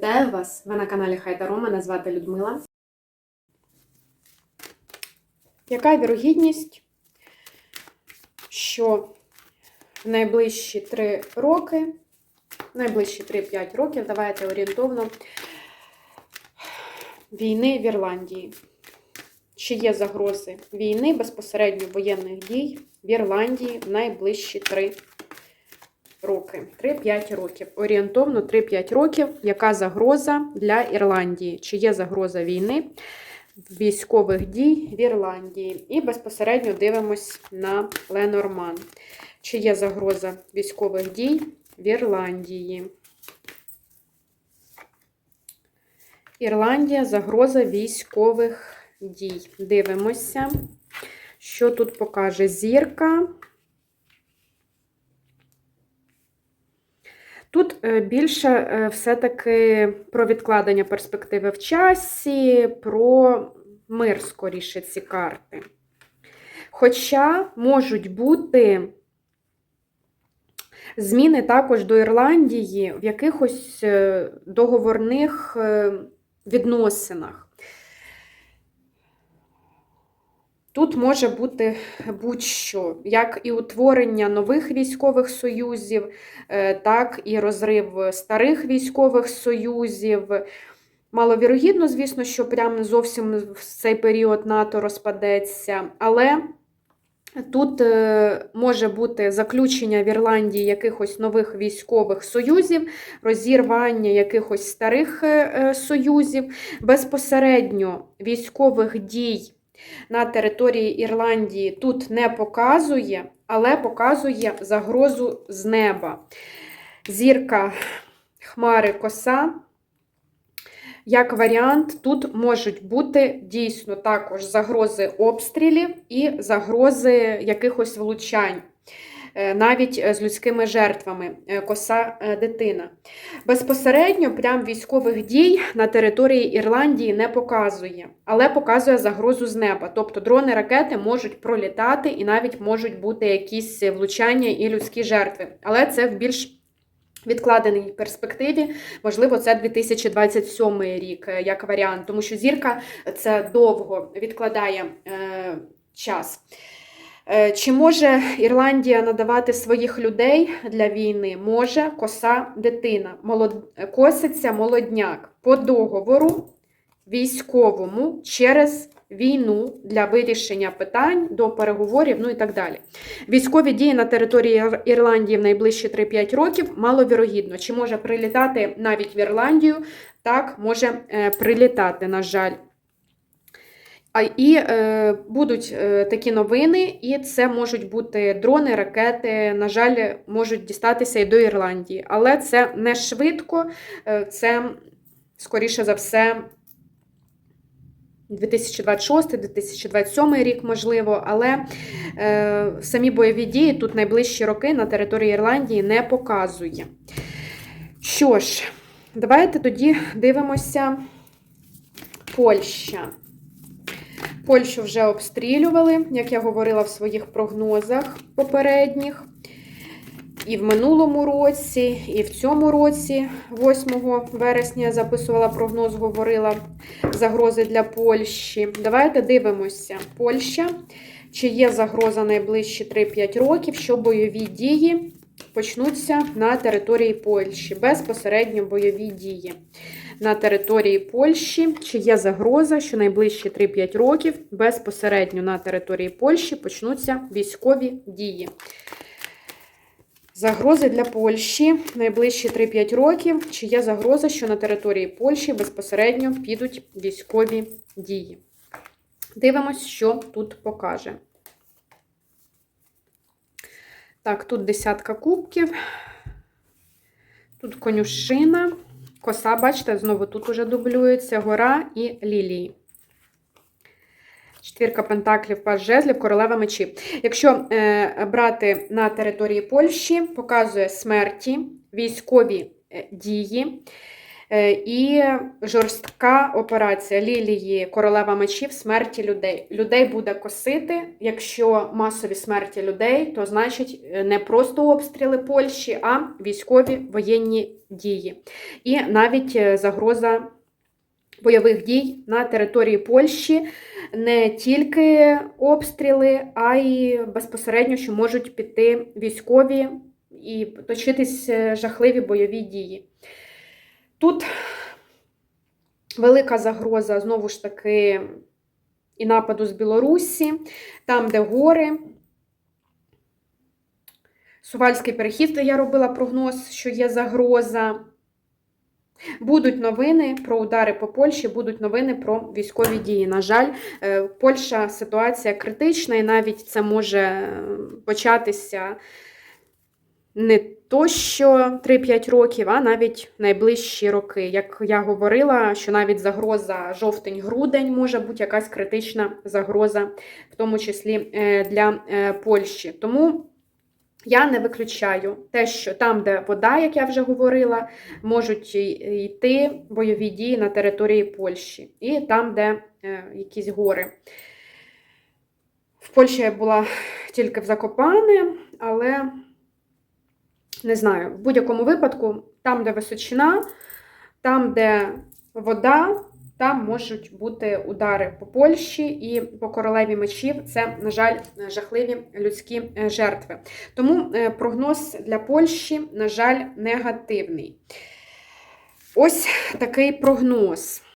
Вітаю вас! Ви на каналі Хайдаро. Мене звати Людмила. Яка вірогідність, що в найближчі 3 роки, найближчі 3-5 років, давайте орієнтовно, війни в Ірландії? Чи є загрози війни безпосередньо воєнних дій в Ірландії в найближчі 3 роки? 3-5 років. Орієнтовно 3-5 років. Яка загроза для Ірландії? Чи є загроза війни? Військових дій в Ірландії. І безпосередньо дивимось на Ленорман. Чи є загроза військових дій в Ірландії? Ірландія загроза військових дій. Дивимося, що тут покаже зірка. Тут е, більше е, все-таки про відкладення перспективи в часі, про мир, скоріше, ці карти. Хоча можуть бути зміни також до Ірландії в якихось е, договорних відносинах. Тут може бути будь-що, як і утворення нових військових союзів, так і розрив старих військових союзів. Маловірогідно, звісно, що прямо не зовсім в цей період НАТО розпадеться, але тут може бути заключення в Ірландії якихось нових військових союзів, розірвання якихось старих союзів, безпосередньо військових дій на території Ірландії тут не показує, але показує загрозу з неба. Зірка хмари коса. Як варіант, тут можуть бути дійсно також загрози обстрілів і загрози якихось влучань. Навіть з людськими жертвами коса дитина. Безпосередньо прям військових дій на території Ірландії не показує, але показує загрозу з неба. Тобто дрони, ракети можуть пролітати і навіть можуть бути якісь влучання і людські жертви. Але це в більш відкладеній перспективі, можливо, це 2027 рік як варіант, тому що зірка це довго відкладає е, час. Чи може Ірландія надавати своїх людей для війни? Може коса дитина, молод... коситься молодняк по договору військовому через війну для вирішення питань до переговорів, ну і так далі. Військові дії на території Ірландії в найближчі 3-5 років маловірогідно. Чи може прилітати навіть в Ірландію? Так, може прилітати, на жаль. І е, будуть е, такі новини, і це можуть бути дрони, ракети, на жаль, можуть дістатися і до Ірландії. Але це не швидко, е, це, скоріше за все, 2026-2027 рік, можливо, але е, самі бойові дії тут найближчі роки на території Ірландії не показує. Що ж, давайте тоді дивимося Польща. Польщу вже обстрілювали, як я говорила в своїх прогнозах попередніх. І в минулому році, і в цьому році, 8 вересня, я записувала прогноз, говорила загрози для Польщі. Давайте дивимося, Польща, чи є загроза найближчі 3-5 років, що бойові дії почнуться на території Польщі, безпосередньо бойові дії на території Польщі, чи є загроза, що найближчі 3-5 років безпосередньо на території Польщі почнуться військові дії. Загрози для Польщі найближчі 3-5 років, чи є загроза, що на території Польщі безпосередньо підуть військові дії. Дивимось, що тут покаже. Так, тут десятка кубків, тут конюшина. Коса, бачите, знову тут уже дублюється гора і лілії. Четвірка пентаклів, пас жезлів, королева мечі. Якщо е, брати на території Польщі, показує смерті, військові е, дії, І жорстка операція лілії королева мечів смерті людей. Людей буде косити. Якщо масові смерті людей, то значить е, не просто обстріли Польщі, а військові воєнні дії. І навіть е, загроза бойових дій на території Польщі не тільки обстріли, а й безпосередньо, що можуть піти військові і точитись е, жахливі бойові дії. Тут велика загроза, знову ж таки, і нападу з Білорусі, там, де гори. Сувальський перехід, де я робила прогноз, що є загроза. Будуть новини про удари по Польщі, будуть новини про військові дії. На жаль, е, Польща ситуація критична, і навіть це може е, початися не то що 3-5 років, а навіть найближчі роки. Як я говорила, що навіть загроза жовтень-грудень може бути якась критична загроза, в тому числі е, для е, Польщі. Тому я не виключаю те, що там, де вода, як я вже говорила, можуть йти бойові дії на території Польщі, і там, де е, якісь гори. В Польщі я була тільки в Закопане, але не знаю, в будь-якому випадку, там, де височина, там, де вода, там можуть бути удари по Польщі і по королеві мечів. Це, на жаль, жахливі людські е, жертви. Тому е, прогноз для Польщі, на жаль, негативний. Ось такий прогноз.